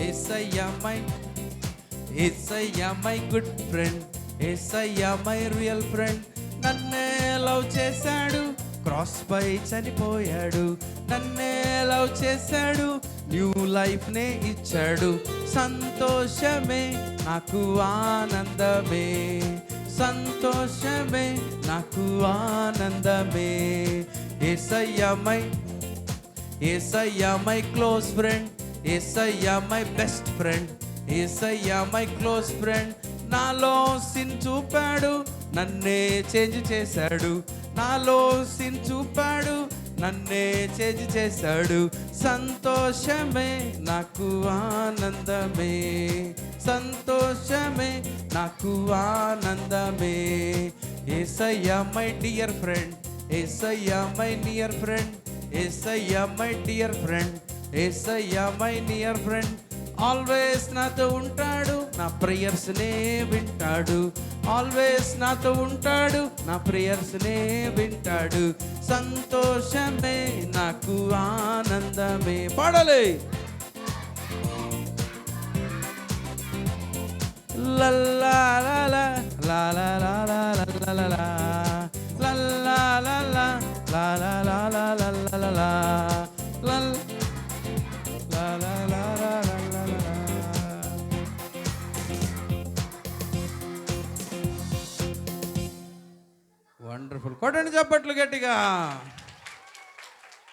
Yes my Yesayya my good friend. Yesayya my real friend. నన్నే love చేశాడు cross పై చనిపోయాడు. నన్నే లవ్ చేశాడు న్యూ లైఫ్నే ఇచ్చాడు. సంతోషమే నాకు ఆనందమే. సంతోషమే నాకు ఆనందమే. Yes my Yesayya my close friend. Yesayya my best friend Yesayya my close friend నాలో సిన్ చూపాడు నన్నే చేంజ్ చేశాడు. నాలో సిన్ చూపాడు నన్నే చేంజ్ చేశాడు. సంతోషమే నాకు ఆనందమే. సంతోషమే నాకు ఆనందమే. Yesayya my dear friend Yesayya my near friend Yesayya my dear friend Yesayya my near friend always నాతో ఉంటాడు నా ప్రేయర్స్ నే వింటాడు ఆల్వేస్ నాతో ఉంటాడు నా ప్రేయర్స్ నే వింటాడు సంతోషమే నాకు ఆనందమే పాడాలి లల్లా లాలా లాలా లాలా లల్లా లల్లా లాలా లాలా లాలా లల్లా లాలా లాలా లల్లా వండర్ఫుల్ కొట్టండి చప్పట్లు గట్టిగా.